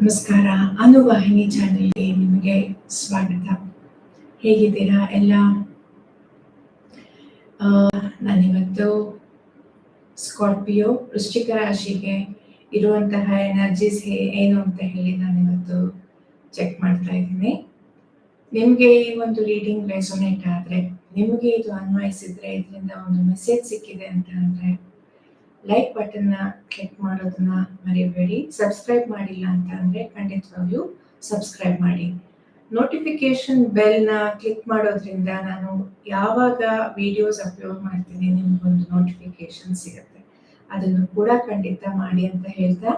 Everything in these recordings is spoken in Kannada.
ನಮಸ್ಕಾರ. ಅನುವಾಹಿನಿ ಚಾನೆಲ್ಗೆ ನಿಮಗೆ ಸ್ವಾಗತ. ಹೇಗಿದ್ದೀರಾ ಎಲ್ಲ? ನಾನಿವತ್ತು ಸ್ಕಾರ್ಪಿಯೋ ವೃಶ್ಚಿಕ ರಾಶಿಗೆ ಇರುವಂತಹ ಎನರ್ಜೀಸ್ ಏನು ಅಂತ ಹೇಳಿ ನಾನಿವತ್ತು ಚೆಕ್ ಮಾಡ್ತಾ ಇದ್ದೀನಿ. ನಿಮಗೆ ಈ ಒಂದು ರೀಡಿಂಗ್ ರೆಸೊನೇಟ್ ಆದರೆ, ನಿಮಗೆ ಇದು ಅನ್ವಯಿಸಿದ್ರೆ ಇದರಿಂದ ಒಂದು ಮೆಸೇಜ್ ಸಿಕ್ಕಿದೆ ಅಂತ ಅಂದರೆ ಲೈಕ್ ಬಟನ್ನ ಕ್ಲಿಕ್ ಮಾಡೋದನ್ನ ಮರಿಬೇಡಿ. ಸಬ್ಸ್ಕ್ರೈಬ್ ಮಾಡಿಲ್ಲ ಅಂತ ಅಂದರೆ ಖಂಡಿತವಾಗ್ಲೂ ಸಬ್ಸ್ಕ್ರೈಬ್ ಮಾಡಿ. ನೋಟಿಫಿಕೇಶನ್ ಬೆಲ್ನ ಕ್ಲಿಕ್ ಮಾಡೋದ್ರಿಂದ ನಾನು ಯಾವಾಗ ವಿಡಿಯೋಸ್ ಅಪ್ಲೋಡ್ ಮಾಡ್ತೀನಿ ನಿಮ್ಗೊಂದು ನೋಟಿಫಿಕೇಶನ್ ಸಿಗುತ್ತೆ. ಅದನ್ನು ಕೂಡ ಖಂಡಿತ ಮಾಡಿ ಅಂತ ಹೇಳ್ತಾ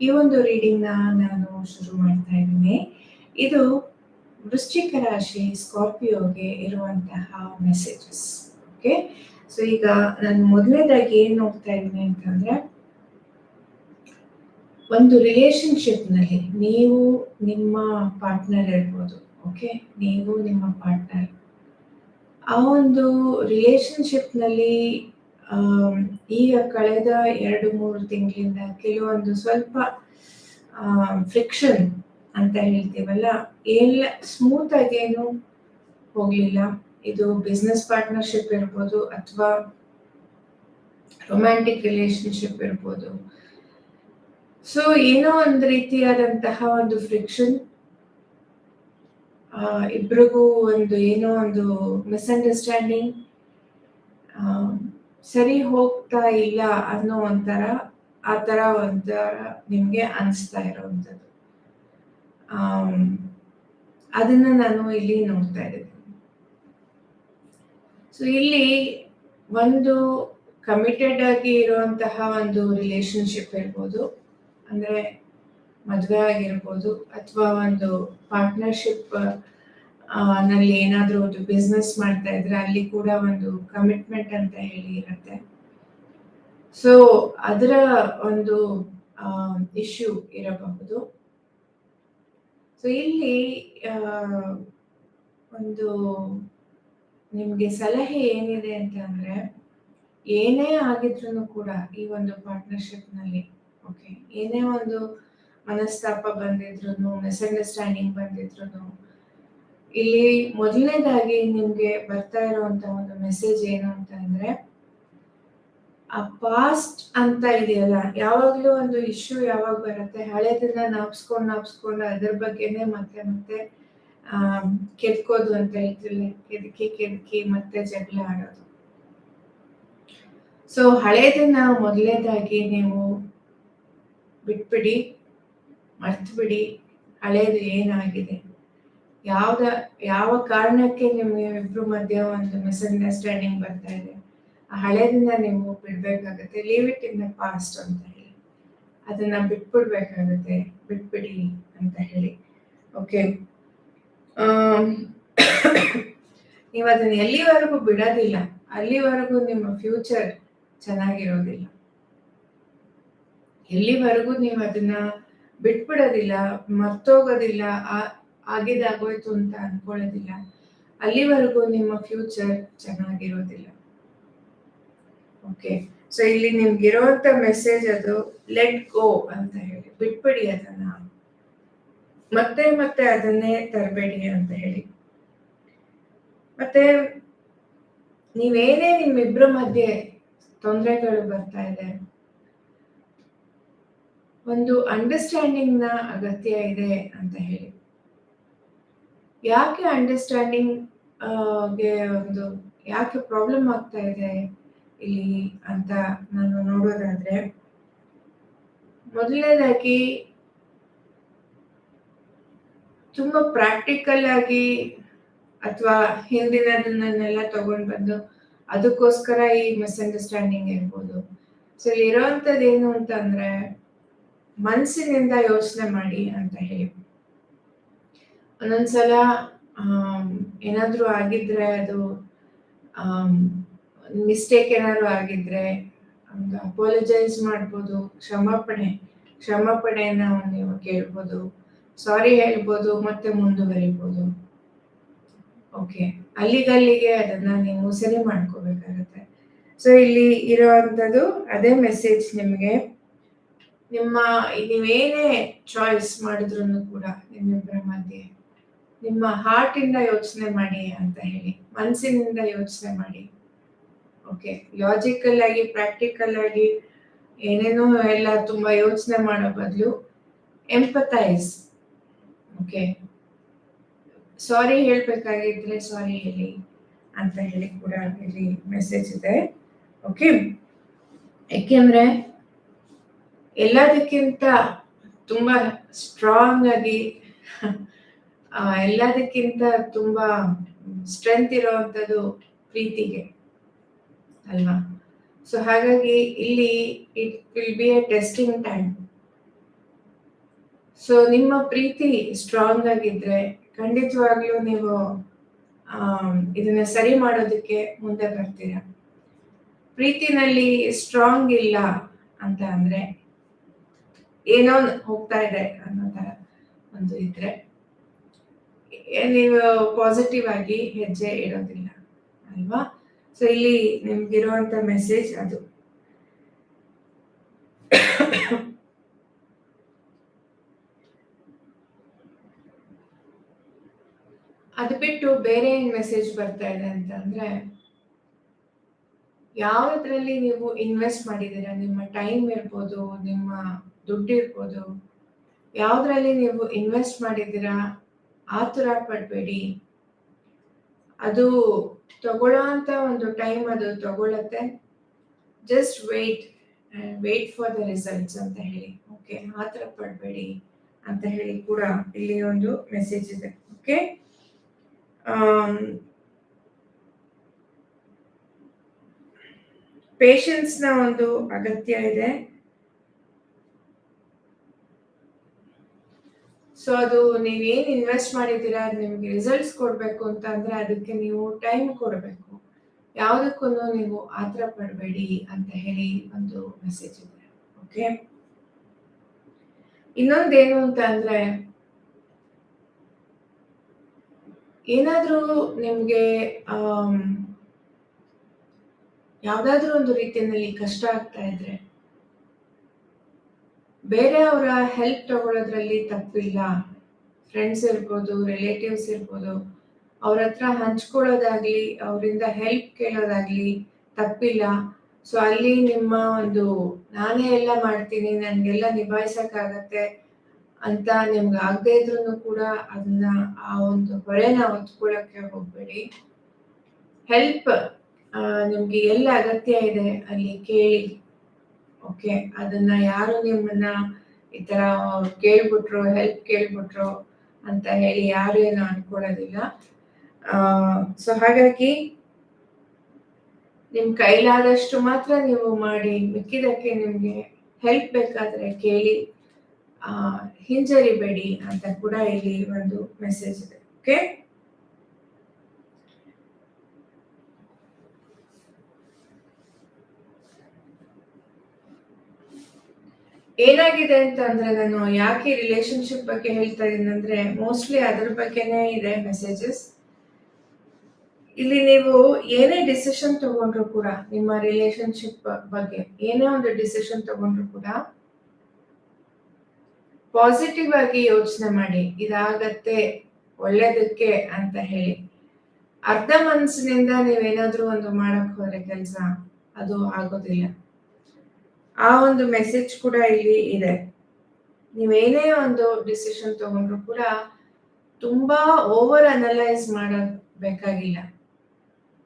ಈ ಒಂದು ರೀಡಿಂಗ್ನ ನಾನು ಶುರು ಮಾಡ್ತಾ ಇದ್ದೀನಿ. ಇದು ವೃಶ್ಚಿಕ ರಾಶಿ ಸ್ಕಾರ್ಪಿಯೋಗೆ ಇರುವಂತಹ ಮೆಸೇಜಸ್ ಓಕೆ ಸೊ ಈಗ ನಾನು ಮೊದಲನೇದಾಗಿ ಏನ್ ನೋಡ್ತಾ ಇದ್ದೀನಿ ಅಂತಂದ್ರೆ, ಒಂದು ರಿಲೇಶನ್ಶಿಪ್ನಲ್ಲಿ ನೀವು ನಿಮ್ಮ ಪಾರ್ಟ್ನರ್ ಹೇಳ್ಬೋದು ಓಕೆ ನೀವು ನಿಮ್ಮ ಪಾರ್ಟ್ನರ್ ಆ ಒಂದು ರಿಲೇಶನ್ಶಿಪ್ನಲ್ಲಿ ಈಗ ಕಳೆದ ಎರಡು, ಮೂರು ತಿಂಗಳಿಂದ ಕೆಲವೊಂದು ಸ್ವಲ್ಪ ಫ್ರಿಕ್ಷನ್ ಅಂತ ಹೇಳ್ತೀವಲ್ಲ, ಎಲ್ಲ ಸ್ಮೂತ್ ಆಗೇನು ಹೋಗ್ಲಿಲ್ಲ. ಇದು ಬಿಸ್ನೆಸ್ ಪಾರ್ಟ್ನರ್ಶಿಪ್ ಇರ್ಬೋದು ಅಥವಾ ರೊಮ್ಯಾಂಟಿಕ್ ರಿಲೇಶನ್ಶಿಪ್ ಇರ್ಬೋದು. ಸೊ ಏನೋ ಒಂದು ರೀತಿಯಾದಂತಹ ಒಂದು ಫ್ರಿಕ್ಷನ್ ಇಬ್ರಿಗೂ ಒಂದು ಏನೋ ಒಂದು ಮಿಸ್ಅಂಡರ್ಸ್ಟ್ಯಾಂಡಿಂಗ್ ಸರಿ ಹೋಗ್ತಾ ಇಲ್ಲ ಅನ್ನೋ ಒಂಥರ, ಆ ಥರ ಒಂಥರ ನಿಮಗೆ ಅನಿಸ್ತಾ ಇರೋವಂಥದ್ದು. ಅದನ್ನು ನಾನು ಇಲ್ಲಿ ನೋಡ್ತಾ ಇದ್ದೀನಿ. ಸೊ ಇಲ್ಲಿ ಒಂದು ಕಮಿಟೆಡ್ ಆಗಿ ಇರುವಂತಹ ಒಂದು ರಿಲೇಶನ್ಶಿಪ್ ಇರ್ಬೋದು. ಅಂದರೆ ಮದುವೆ ಆಗಿರ್ಬೋದು ಅಥವಾ ಒಂದು ಪಾರ್ಟ್ನರ್ಶಿಪ್ನಲ್ಲಿ ಏನಾದರೂ ಒಂದು ಬಿಸ್ನೆಸ್ ಮಾಡ್ತಾ ಇದ್ರೆ ಅಲ್ಲಿ ಕೂಡ ಒಂದು ಕಮಿಟ್ಮೆಂಟ್ ಅಂತ ಹೇಳಿ ಇರುತ್ತೆ. ಸೊ ಅದರ ಒಂದು ಇಶ್ಯೂ ಇರಬಹುದು. ಸೊ ಇಲ್ಲಿ ಒಂದು ನಿಮ್ಗೆ ಸಲಹೆ ಏನಿದೆ ಅಂತ ಅಂದ್ರೆ, ಏನೇ ಆಗಿದ್ರು ಕೂಡ ಈ ಒಂದು ಪಾರ್ಟ್ನರ್ಶಿಪ್ನಲ್ಲಿ ಓಕೆ ಏನೇ ಒಂದು ಮನಸ್ತಾಪ ಬಂದಿದ್ರು ಮಿಸ್ಅಂಡರ್ಸ್ಟ್ಯಾಂಡಿಂಗ್ ಬಂದಿದ್ರು ಇಲ್ಲಿ ಮೊದಲನೇದಾಗಿ ನಿಮ್ಗೆ ಬರ್ತಾ ಇರುವಂತ ಒಂದು ಮೆಸೇಜ್ ಏನು ಅಂತ ಅಂದ್ರೆ, ಆ ಪಾಸ್ಟ್ ಅಂತ ಇದೆಯಲ್ಲ, ಯಾವಾಗ್ಲೂ ಒಂದು ಇಶ್ಯೂ ಯಾವಾಗ ಬರುತ್ತೆ, ಹಳೆದನ್ನ ನಾಪ್ಸ್ಕೊಂಡು ನಾಪ್ಸ್ಕೊಂಡು ಅದ್ರ ಬಗ್ಗೆನೆ ಮತ್ತೆ ಮತ್ತೆ ಕೆದ್ಕೋದು ಅಂತ ಹೇಳ್ತಿಲ್ಲ ಕೆದಕಿ ಕೆದಕಿ ಮತ್ತೆ ಜಗಳ ಆಡೋದು. ಸೊ ಹಳೇದನ್ನ ಮೊದಲೇದಾಗಿ ನೀವು ಬಿಟ್ಬಿಡಿ ಮರ್ತು ಬಿಡಿ ಹಳೇದು ಏನಾಗಿದೆ? ಯಾವ್ದ, ಯಾವ ಕಾರಣಕ್ಕೆ ನಿಮ್ಗೆ ಇಬ್ರು ಮಧ್ಯ ಒಂದು ಮಿಸ್ಅಂಡರ್ಸ್ಟ್ಯಾಂಡಿಂಗ್ ಬರ್ತಾ ಇದೆ? ಆ ಹಳೇದನ್ನ ನೀವು ಬಿಡ್ಬೇಕಾಗತ್ತೆ. Leave it in the past ಅಂತ ಹೇಳಿ. ಅದನ್ನ ಬಿಟ್ಬಿಡ್ಬೇಕಾಗತ್ತೆ. ಬಿಟ್ಬಿಡಿ ಅಂತ ಹೇಳಿ. ಓಕೆ ನೀವು ಅದನ್ನ ಎಲ್ಲಿವರೆಗೂ ಬಿಡೋದಿಲ್ಲ. ಅಲ್ಲಿವರೆಗೂ ನಿಮ್ಮ ಫ್ಯೂಚರ್ ಚೆನ್ನಾಗಿರೋದಿಲ್ಲ. ಎಲ್ಲಿವರೆಗೂ ನೀವು ಅದನ್ನ ಬಿಟ್ಬಿಡೋದಿಲ್ಲ, ಮರ್ತೋಗೋದಿಲ್ಲ ಆಗಿದಾಗೋಯ್ತು ಅಂತ ಅನ್ಕೊಳ್ಳೋದಿಲ್ಲ. ಅಲ್ಲಿವರೆಗೂ ನಿಮ್ಮ ಫ್ಯೂಚರ್ ಚೆನ್ನಾಗಿರೋದಿಲ್ಲ. ಓಕೆ ಸೊ ಇಲ್ಲಿ ನಿಮ್ಗಿರೋಂತ ಮೆಸೇಜ್ ಅದು ಲೆಟ್ ಗೋ ಅಂತ ಹೇಳಿ. ಬಿಟ್ಬಿಡಿ ಅದನ್ನ. ಮತ್ತೆ ಮತ್ತೆ ಅದನ್ನೇ ತರಬೇಡಿ ಅಂತ ಹೇಳಿ. ಮತ್ತೆ ನೀವೇನೇ ನಿಮ್ಮಿಬ್ರ ಮಧ್ಯೆ ತೊಂದರೆಗಳು ಬರ್ತಾ ಇದೆ. ಒಂದು ಅಂಡರ್ಸ್ಟ್ಯಾಂಡಿಂಗ್ನ ಅಗತ್ಯ ಇದೆ ಅಂತ ಹೇಳಿ. ಯಾಕೆ ಅಂಡರ್ಸ್ಟ್ಯಾಂಡಿಂಗ್ಗೆ ಒಂದು ಯಾಕೆ ಪ್ರಾಬ್ಲಮ್ ಆಗ್ತಾ ಇದೆ ಇಲ್ಲಿ ಅಂತ ನಾನು ನೋಡೋದಾದ್ರೆ, ಮೊದಲನೇದಾಗಿ ತುಂಬಾ ಪ್ರಾಕ್ಟಿಕಲ್ ಆಗಿ ಅಥವಾ ಹಿಂದಿನದನ್ನೆಲ್ಲ ತಗೊಂಡ್ ಬಂದು ಅದಕ್ಕೋಸ್ಕರ ಈ ಮಿಸ್ಅಂಡರ್ಸ್ಟ್ಯಾಂಡಿಂಗ್ ಇರ್ಬೋದು. ಸೊ ಇಲ್ಲಿ ಇರೋವಂಥದ್ದು ಏನು ಅಂತಂದ್ರೆ ಮನಸ್ಸಿನಿಂದ ಯೋಚನೆ ಮಾಡಿ ಅಂತ ಹೇಳಿ. ಒಂದೊಂದ್ಸಲ ಏನಾದ್ರೂ ಆಗಿದ್ರೆ ಅದು ಮಿಸ್ಟೇಕ್ ಏನಾದ್ರು ಆಗಿದ್ರೆ ಒಂದು ಅಪಾಲಜೈಸ್ ಮಾಡ್ಬೋದು, ಕ್ಷಮಾಪಣೆ, ಕ್ಷಮಾಪಣೆಯನ್ನ ನೀವು ಕೇಳ್ಬೋದು. ಸಾರಿ ಹೇಳ್ಬೋದು, ಮತ್ತೆ ಮುಂದುವರಿಬೋದು. ಓಕೆ ಅಲ್ಲಿಗಲ್ಲಿಗೆ ಅದನ್ನ ನೀವು ಸರಿ ಮಾಡ್ಕೋಬೇಕಾಗತ್ತೆ. ಸೊ ಇಲ್ಲಿ ಇರುವಂತದ್ದು ಅದೇ ಮೆಸೇಜ್ ನಿಮಗೆ. ನಿಮ್ಮ, ನೀವೇನೇ ಚಾಯ್ಸ್ ಮಾಡಿದ್ರು ಕೂಡ ನಿಮ್ಮಿಬ್ಬರ ಮಧ್ಯೆ, ನಿಮ್ಮ ಹಾರ್ಟಿಂದ ಯೋಚನೆ ಮಾಡಿ ಅಂತ ಹೇಳಿ ಮನಸ್ಸಿನಿಂದ ಯೋಚನೆ ಮಾಡಿ. ಓಕೆ ಲಾಜಿಕಲ್ ಆಗಿ ಪ್ರಾಕ್ಟಿಕಲ್ ಆಗಿ, ಏನೇನೋ ಎಲ್ಲ ತುಂಬಾ ಯೋಚನೆ ಮಾಡೋ ಬದಲು ಎಂಪತೈಸ್ ಓಕೆ ಸಾರಿ ಹೇಳ್ಬೇಕಾಗಿದ್ರೆ ಸಾರಿ ಹೇಳಿ ಅಂತ ಹೇಳಿ ಕೂಡ ಇಲ್ಲಿ ಮೆಸೇಜ್ ಇದೆ. ಓಕೆ ಯಾಕೆಂದ್ರೆ ಎಲ್ಲದಕ್ಕಿಂತ ತುಂಬಾ ಸ್ಟ್ರಾಂಗ್ ಆಗಿ ಎಲ್ಲದಕ್ಕಿಂತ ತುಂಬಾ ಸ್ಟ್ರೆಂತ್ ಇರುವಂತದ್ದು ಪ್ರೀತಿಗೆ, ಅಲ್ವಾ? ಸೊ ಹಾಗಾಗಿ ಇಲ್ಲಿ it will be a testing time so ನಿಮ್ಮ ಪ್ರೀತಿ ಸ್ಟ್ರಾಂಗ್ ಆಗಿದ್ರೆ ಖಂಡಿತವಾಗ್ಲೂ ನೀವು ಇದನ್ನ ಸರಿ ಮಾಡೋದಕ್ಕೆ ಮುಂದೆ ಬರ್ತೀರಾ. ಪ್ರೀತಿನಲ್ಲಿ ಸ್ಟ್ರಾಂಗ್ ಇಲ್ಲ ಅಂತ ಅಂದ್ರೆ ಏನೋ ಹೋಗ್ತಾ ಇದೆ ಅನ್ನೋ ತರ ಒಂದು ಇದ್ರೆ ನೀವು ಪಾಸಿಟಿವ್ ಆಗಿ ಹೆಜ್ಜೆ ಇಡೋದಿಲ್ಲ, ಅಲ್ವಾ? ಸೊ ಇಲ್ಲಿ ನಿಮ್ಗಿರುವಂತ ಮೆಸೇಜ್ ಅದು. ಅದು ಬಿಟ್ಟು ಬೇರೆ ಏನ್ ಮೆಸೇಜ್ ಬರ್ತಾ ಇದೆ ಅಂತಂದ್ರೆ ಯಾವ್ದ್ರಲ್ಲಿ ನೀವು ಇನ್ವೆಸ್ಟ್ ಮಾಡಿದ್ದೀರಾ? ನಿಮ್ಮ ಟೈಮ್ ಇರ್ಬೋದು, ನಿಮ್ಮ ದುಡ್ಡು ಇರ್ಬೋದು. ಯಾವ್ದ್ರಲ್ಲಿ ನೀವು ಇನ್ವೆಸ್ಟ್ ಮಾಡಿದ್ದೀರಾ? ಆತುರ ಪಡಬೇಡಿ. ಅದು ತಗೊಳ್ಳೋ ಅಂತ ಒಂದು ಟೈಮ್ ಅದು ತಗೊಳತ್ತೆ. Just wait wait for the results ಅಂತ ಹೇಳಿ. ಓಕೆ ಆತರ ಪಡಬೇಡಿ ಅಂತ ಹೇಳಿ ಕೂಡ ಇಲ್ಲಿ ಒಂದು ಮೆಸೇಜ್ ಇದೆ. ಓಕೆ ಪೇಷನ್ಸ್ನ ಒಂದು ಅಗತ್ಯ ಇದೆ. ಸೊ ಅದು ನೀವೇನ್ ಇನ್ವೆಸ್ಟ್ ಮಾಡಿದ್ದೀರಾ, ಅದು ನಿಮ್ಗೆ ರಿಸಲ್ಟ್ಸ್ ಕೊಡಬೇಕು ಅಂತ ಅದಕ್ಕೆ ನೀವು ಟೈಮ್ ಕೊಡಬೇಕು. ಯಾವುದಕ್ಕೂ ನೀವು ಆತರ ಪಡಬೇಡಿ ಅಂತ ಹೇಳಿ ಒಂದು ಮೆಸೇಜ್ ಇದೆ. ಓಕೆ ಇನ್ನೊಂದೇನು ಅಂತ ಅಂದ್ರೆ ಏನಾದ್ರೂ ನಿಮಗೆ ಯಾವುದಾದ್ರೂ ಒಂದು ರೀತಿಯಲ್ಲಿ ಕಷ್ಟ ಆಗ್ತಾ ಇದ್ರೆ ಬೇರೆಯವರ ಹೆಲ್ಪ್ ತಗೊಳ್ಳೋದ್ರಲ್ಲಿ ತಪ್ಪಿಲ್ಲ. ಫ್ರೆಂಡ್ಸ್ ಇರ್ಬೋದು ರಿಲೇಟಿವ್ಸ್ ಇರ್ಬೋದು, ಅವ್ರ ಹತ್ರ ಹಂಚ್ಕೊಳ್ಳೋದಾಗ್ಲಿ, ಅವರಿಂದ ಹೆಲ್ಪ್ ಕೇಳೋದಾಗ್ಲಿ ತಪ್ಪಿಲ್ಲ. ಸೊ ಅಲ್ಲಿ ನಿಮ್ಮ ಒಂದು, ನಾನೇ ಎಲ್ಲ ಮಾಡ್ತೀನಿ, ನನಗೆಲ್ಲ ನಿಭಾಯಿಸಕ್ಕಾಗತ್ತೆ ಅಂತ ನಿಮ್ಗೆ ಆಗದೆ ಇದ್ರೂ ಕೂಡ ಅದನ್ನ ಆ ಒಂದು ಹೊಳೆನ ಹೊತ್ಕೊಳ್ಳಕ್ಕೆ ಹೋಗ್ಬೇಡಿ. ಹೆಲ್ಪ್ ನಿಮ್ಗೆ ಎಲ್ಲ ಅಗತ್ಯ ಇದೆ ಅಲ್ಲಿ ಕೇಳಿ. ಓಕೆ ಅದನ್ನ ಯಾರು ನಿಮ್ಮನ್ನ ಈ ತರ ಕೇಳ್ಬಿಟ್ರು ಹೆಲ್ಪ್ ಕೇಳ್ಬಿಟ್ರು ಅಂತ ಹೇಳಿ ಯಾರು ಏನು ಅನ್ಕೊಳ್ಳೋದಿಲ್ಲ. ಸೊ ಹಾಗಾಗಿ ನಿಮ್ ಕೈಲಾದಷ್ಟು ಮಾತ್ರ ನೀವು ಮಾಡಿ, ಮಿಕ್ಕಿದಕ್ಕೆ ನಿಮ್ಗೆ ಹೆಲ್ಪ್ ಬೇಕಾದ್ರೆ ಕೇಳಿ. ಹಿಂಜರಿಬೇಡಿ ಅಂತ ಕೂಡ ಇಲ್ಲಿ ಒಂದು ಮೆಸೇಜ್ ಇದೆ ಓಕೆ ಏನಾಗಿದೆ ಅಂತ ಅಂದ್ರೆ ನಾನು ಯಾಕೆ ರಿಲೇಶನ್ಶಿಪ್ ಬಗ್ಗೆ ಹೇಳ್ತಾ ಇದ್ದೀನಿ ಅಂದ್ರೆ ಮೋಸ್ಟ್ಲಿ ಅದ್ರ ಬಗ್ಗೆನೇ ಇದೆ ಮೆಸೇಜಸ್ ಇಲ್ಲಿ ನೀವು ಏನೇ ಡಿಸಿಷನ್ ತಗೊಂಡ್ರು ಕೂಡ ನಿಮ್ಮ ರಿಲೇಶನ್ಶಿಪ್ ಬಗ್ಗೆ, ಏನೇ ಒಂದು ಡಿಸಿಷನ್ ತಗೊಂಡ್ರು ಕೂಡ ಪಾಸಿಟಿವ್ ಆಗಿ ಯೋಚನೆ ಮಾಡಿ, ಇದಾಗತ್ತೆ, ಒಳ್ಳೇದಕ್ಕೆ ಅಂತ ಹೇಳಿ. ಅರ್ಧ ಮನಸ್ಸಿನಿಂದ ನೀವೇನಾದ್ರೂ ಒಂದು ಮಾಡಕ್ ಹೋದ್ರೆ ಕೆಲಸ, ಅದು ಆಗೋದಿಲ್ಲ. ಆ ಒಂದು ಮೆಸೇಜ್ ಕೂಡ ಇಲ್ಲಿ ಇದೆ. ನೀವೇನೇ ಒಂದು ಡಿಸಿಷನ್ ತಗೊಂಡ್ರು ಕೂಡ ತುಂಬಾ ಓವರ್ ಅನಲೈಸ್ ಮಾಡಬೇಕಾಗಿಲ್ಲ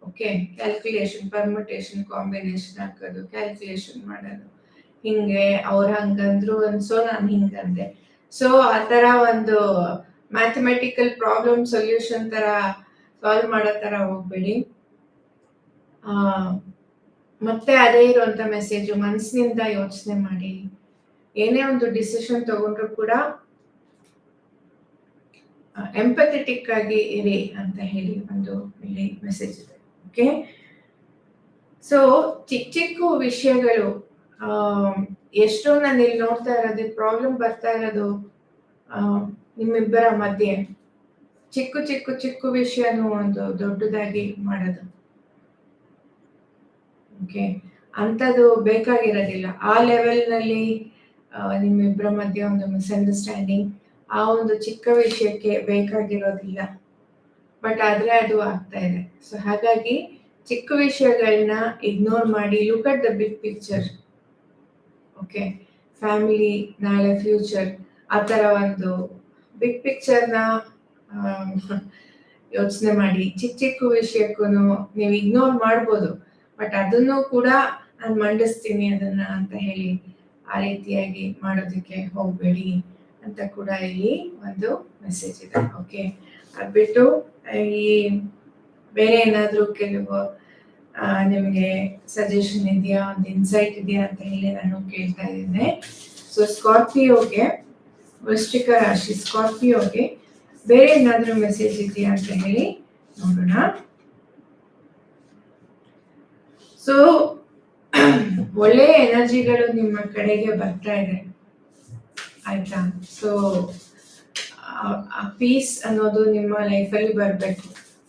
ಓಕೆ ಕ್ಯಾಲ್ಕುಲೇಷನ್ ಪರ್ಮಿಟೇಷನ್ ಕಾಂಬಿನೇಷನ್ ಹಾಕೋದು ಕ್ಯಾಲ್ಕುಲೇಷನ್ ಮಾಡೋದು. ಹಿಂಗೆ ಅವ್ರ ಹಂಗಂದ್ರು ಅನ್ಸೋ ನಾನು ಹಿಂಗಂದೆ. ಸೊ ಆ ಥರ ಒಂದು ಮ್ಯಾಥಮೆಟಿಕಲ್ ಪ್ರಾಬ್ಲಮ್ ಸೊಲ್ಯೂಷನ್ ತರ ಸಾಲ್ವ್ ಮಾಡೋ ತರ ಹೋಗ್ಬೇಡಿ. ಮತ್ತೆ ಅದೇ ಇರುವಂತ ಮೆಸೇಜು ಮನಸ್ಸಿನಿಂದ ಯೋಚನೆ ಮಾಡಿ. ಏನೇ ಒಂದು ಡಿಸಿಷನ್ ತಗೊಂಡ್ರು ಕೂಡ ಎಂಪಥೆಟಿಕ್ ಆಗಿ ಇರಿ ಅಂತ ಹೇಳಿ ಒಂದು ಇಲ್ಲಿ ಮೆಸೇಜ್ ಇದೆ. ಓಕೆ ಸೊ ಚಿಕ್ಕ ಚಿಕ್ಕ ವಿಷಯಗಳು ಎಷ್ಟೋ ನಾನು ಇಲ್ಲಿ ನೋಡ್ತಾ ಇರೋದು ಪ್ರಾಬ್ಲಮ್ ಬರ್ತಾ ಇರೋದು ನಿಮ್ಮಿಬ್ಬರ ಮಧ್ಯೆ. ಚಿಕ್ಕ ಚಿಕ್ಕ ಚಿಕ್ಕ ವಿಷಯನೂ ಒಂದು ದೊಡ್ಡದಾಗಿ ಮಾಡೋದು. ಓಕೆ ಅಂಥದ್ದು ಬೇಕಾಗಿರೋದಿಲ್ಲ. ಆ ಲೆವೆಲ್ನಲ್ಲಿ ನಿಮ್ಮಿಬ್ಬರ ಮಧ್ಯೆ ಒಂದು ಮಿಸ್ಅಂಡರ್ಸ್ಟ್ಯಾಂಡಿಂಗ್ ಆ ಒಂದು ಚಿಕ್ಕ ವಿಷಯಕ್ಕೆ ಬೇಕಾಗಿರೋದಿಲ್ಲ. ಬಟ್ ಆದ್ರೆ ಅದು ಆಗ್ತಾ ಇದೆ. ಸೊ ಹಾಗಾಗಿ ಚಿಕ್ಕ ವಿಷಯಗಳನ್ನ ಇಗ್ನೋರ್ ಮಾಡಿ look at the big picture okay, family, ನಾಳೆ ಫ್ಯೂಚರ್, ಆ ಥರ ಒಂದು ಬಿಗ್ ಪಿಕ್ಚರ್ನ ಯೋಚನೆ ಮಾಡಿ. ಚಿಕ್ಕ ಚಿಕ್ಕ ವಿಷಯಕ್ಕೂ ನೀವು ಇಗ್ನೋರ್ ಮಾಡ್ಬೋದು, ಬಟ್ ಅದನ್ನು ಕೂಡ ನಾನು ಮಂಡಿಸ್ತೀನಿ ಅದನ್ನ ಅಂತ ಹೇಳಿ ಆ ರೀತಿಯಾಗಿ ಮಾಡೋದಕ್ಕೆ ಹೋಗಬೇಡಿ ಅಂತ ಕೂಡ ಇಲ್ಲಿ ಒಂದು ಮೆಸೇಜ್ ಇದೆ. ಓಕೆ, ಅದ್ಬಿಟ್ಟು ಈ, ಬೇರೆ ಏನಾದರೂ ಕೆಲವು ನಿಮಗೆ ಸಜೆಷನ್ ಇದೆಯಾ? ಒಂದು ಇನ್ಸೈಟ್ ಇದೆಯಾ ಅಂತ ಹೇಳಿ ನಾನು ಕೇಳ್ತಾ ಇದ್ದೇನೆ. ಸೊ ಸ್ಕಾರ್ಪಿಯೋಗೆ ವೃಶ್ಚಿಕ ರಾಶಿ ಸ್ಕಾರ್ಪಿಯೋಗೆ ಬೇರೆ ಏನಾದರೂ ಮೆಸೇಜ್ ಇದೆಯಾ ಅಂತ ಹೇಳಿ ನೋಡೋಣ. ಸೊ ಒಳ್ಳೆಯ ಎನರ್ಜಿಗಳು ನಿಮ್ಮ ಕಡೆಗೆ ಬರ್ತಾ ಇದೆ. ಆಯ್ತಾ? ಸೊ ಪೀಸ್ ಅನ್ನೋದು ನಿಮ್ಮ ಲೈಫಲ್ಲಿ ಬರಬೇಕು.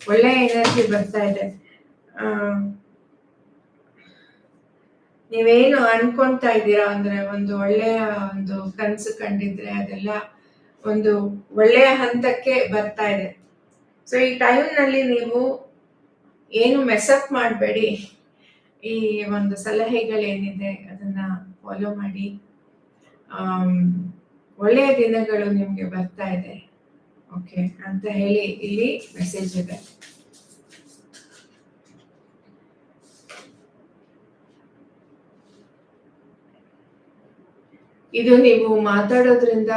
ಒಳ್ಳೆಯ ಎನರ್ಜಿ ಬರ್ತಾ ಇದೆ. ನೀವೇನು ಅನ್ಕೊಂತಾ ಇದ್ದೀರಾ? ಅಂದ್ರೆ ಒಂದು ಒಳ್ಳೆಯ ಒಂದು ಕನಸು ಕಂಡಿದ್ರೆ ಅದೆಲ್ಲ ಒಂದು ಒಳ್ಳೆಯ ಹಂತಕ್ಕೆ ಬರ್ತಾ ಇದೆ. ಸೊ ಈ ಟೈಮ್ನಲ್ಲಿ ನೀವು ಏನು ಮೆಸಪ್ ಮಾಡಬೇಡಿ. ಈ ಒಂದು ಸಲಹೆಗಳೇನಿದೆ, ಅದನ್ನ ಫಾಲೋ ಮಾಡಿ. ಒಳ್ಳೆಯ ದಿನಗಳು ನಿಮಗೆ ಬರ್ತಾ ಇದೆ. ಓಕೆ ಅಂತ ಹೇಳಿ ಇಲ್ಲಿ ಮೆಸೇಜ್ ಇದೆ. ಇದು ನೀವು ಮಾತಾಡೋದ್ರಿಂದ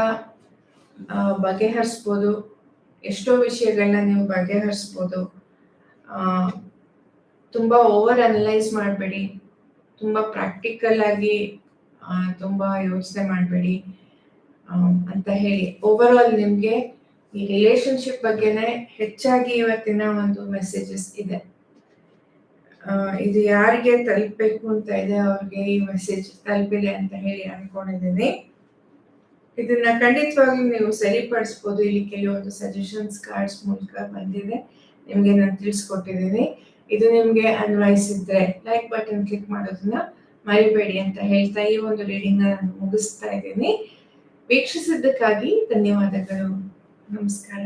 ಬಗೆಹರಿಸ್ಬೋದು. ಎಷ್ಟೋ ವಿಷಯಗಳನ್ನ ನೀವು ಬಗೆಹರಿಸ್ಬೋದು. ತುಂಬ ಓವರ್ ಅನಲೈಸ್ ಮಾಡಬೇಡಿ. ತುಂಬಾ ಪ್ರಾಕ್ಟಿಕಲ್ ಆಗಿ ತುಂಬಾ ಯೋಚನೆ ಮಾಡಬೇಡಿ. ಅಂತ ಹೇಳಿ. ಓವರ್ ಆಲ್ ನಿಮ್ಗೆ ಈ ರಿಲೇಶನ್ಶಿಪ್ ಬಗ್ಗೆನೇ ಹೆಚ್ಚಾಗಿ ಇವತ್ತಿನ ಒಂದು ಮೆಸೇಜಸ್ ಇದೆ. ಇದು ಯಾರಿಗೆ ತಲುಪಬೇಕು ಅಂತ ಇದೆ ಅವ್ರಿಗೆ ಈ ಮೆಸೇಜ್ ತಲುಪಿದೆ ಅಂತ ಹೇಳಿ ಅನ್ಕೊಂಡಿದ್ದೀನಿ. ಇದನ್ನ ಖಂಡಿತವಾಗಿ ನೀವು ಸರಿಪಡಿಸ್ಬೋದು. ಇಲ್ಲಿ ಕೆಲವೊಂದು ಸಜೆಷನ್ಸ್ ಕಾರ್ಡ್ಸ್ ಮೂಲಕ ಬಂದಿದೆ. ನಿಮ್ಗೆ ನಾನು ತಿಳಿಸ್ಕೊಟ್ಟಿದ್ದೀನಿ. ಇದು ನಿಮ್ಗೆ ಅನ್ವಯಿಸಿದ್ರೆ ಲೈಕ್ ಬಟನ್ ಕ್ಲಿಕ್ ಮಾಡೋದನ್ನ ಮರಿಬೇಡಿ ಅಂತ ಹೇಳ್ತಾ ಈ ಒಂದು ರೀಡಿಂಗ್ ನಾನು ಮುಗಿಸ್ತಾ ಇದ್ದೀನಿ. ವೀಕ್ಷಿಸಿದ್ದಕ್ಕಾಗಿ ಧನ್ಯವಾದಗಳು. ನಮಸ್ಕಾರ.